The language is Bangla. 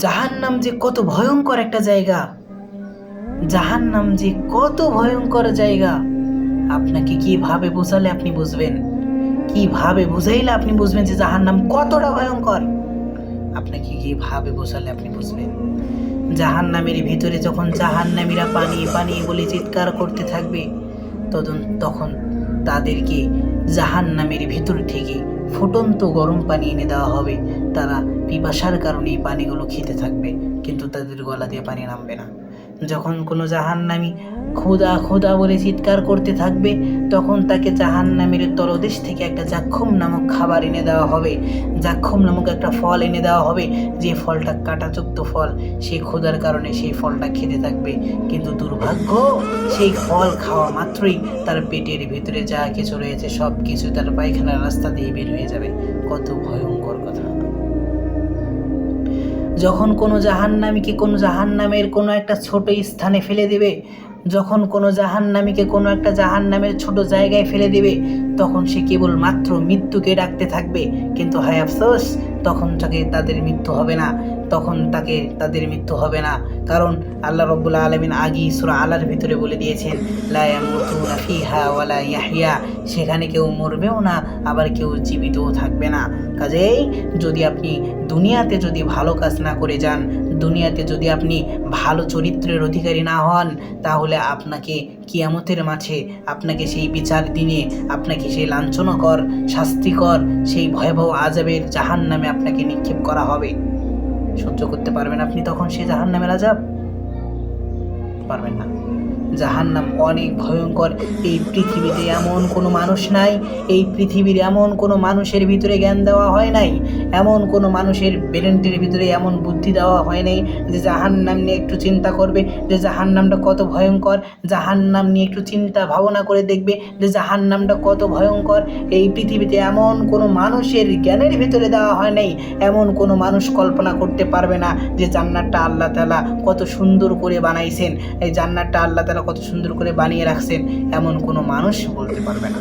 জাহান্নাম যে কত ভয়ঙ্কর একটা জায়গা। জাহান্নাম যে কত ভয়ঙ্কর জায়গা। আপনাকে কীভাবে বোঝালে আপনি বুঝবেন? কীভাবে বুঝাইলে আপনি বুঝবেন যে জাহান্নাম কতটা ভয়ঙ্কর? আপনাকে কীভাবে বোঝালে আপনি বুঝবেন? জাহান্নামের ভিতরে যখন জাহান্নামীরা পানি পানি বলে চিৎকার করতে থাকবে তখন তখন তাদেরকে জাহান্নামের ভিতর থেকে ফুটন্ত গরম পানি এনে দেওয়া হবে। তারা পিপাসার কারণে এই পানিগুলো খেতে থাকবে, কিন্তু তাদের গলা দিয়ে পানি নামবে না। যখন কোনো জাহান্নামী খোদা খোদা বলে চিৎকার করতে থাকবে, তখন তাকে জাহান্নামের তলদেশ থেকে একটা জাক্ষুম নামক খাবার এনে দেওয়া হবে। জাক্ষুম নামক একটা ফল এনে দেওয়া হবে, যে ফলটা কাঁটাযুক্ত ফল সেই ক্ষুধার কারণে সেই ফলটা খেতে থাকবে। কিন্তু দুর্ভাগ্য, সেই ফল খাওয়া মাত্রই তার পেটের ভিতরে যা কিছু রয়েছে সব কিছু তার পায়খানার রাস্তা দিয়ে বের হয়ে যাবে। কত ভয়ঙ্কর কথা। যখন কোনো জাহান্নামীকে কোনো জাহান্নামের কোনো একটা ছোট স্থানে ফেলে দেবে, যখন কোনো জাহান্নামীকে কোনো একটা জাহান্নামের ছোট জায়গায় ফেলে দেবে, তখন সে কেবল মাত্র মৃত্যুকে ডাকতে থাকবে। কিন্তু হায় আফসোস তখন তাকে তাদের মৃত্যু হবে না, তখন তাকে তাদের মৃত্যু হবে না। কারণ আল্লাহ রব্বুল্লা আলমিন আগি সুরা আলার ভিতরে বলে দিয়েছেন ইয়াহইয়া। সেখানে কেউ মরবেও না, আবার কেউ জীবিতও থাকবে না। কাজেই যদি আপনি দুনিয়াতে যদি ভালো কাজ না করে যান দুনিয়াতে যদি আপনি ভালো চরিত্রের অধিকারী না হন, তাহলে আপনাকে কিয়ামতের মাঝে আপনাকে সেই বিচার দিনে আপনাকে সেই লাঞ্ছনকর, শাস্তিকর, সেই ভয়াবহ আজাবের জাহান নামে আপনাকে নিক্ষেপ করা হবে। সহ্য করতে পারবেন আপনি তখন সেই জাহান নামের আজাব পারবেন না। জাহান্নাম অনেক ভয়ঙ্কর। এই পৃথিবীতে এমন কোনো মানুষ নাই, এই পৃথিবীর এমন কোনো মানুষের ভিতরে জ্ঞান দেওয়া হয় নাই, এমন কোনো মানুষের ব্রেনটির ভিতরে এমন বুদ্ধি দেওয়া হয় নাই যে জাহান্নাম নিয়ে একটু চিন্তা করবে, যে জাহান্নামটা কত ভয়ঙ্কর, জাহান্নাম নিয়ে একটু চিন্তা ভাবনা করে দেখবে, যে জাহান্নামটা কত ভয়ঙ্কর। এই পৃথিবীতে এমন কোনো মানুষের জ্ঞানের ভিতরে দেওয়া হয় নাই, এমন কোনো মানুষ কল্পনা করতে পারবে না যে জান্নাতটা আল্লাহ তালা কত সুন্দর করে বানাইছেন। এই জান্নাতটা আল্লাহ তারা কত সুন্দর করে বানিয়ে রাখছেন, এমন কোনো মানুষ বলতে পারবে না।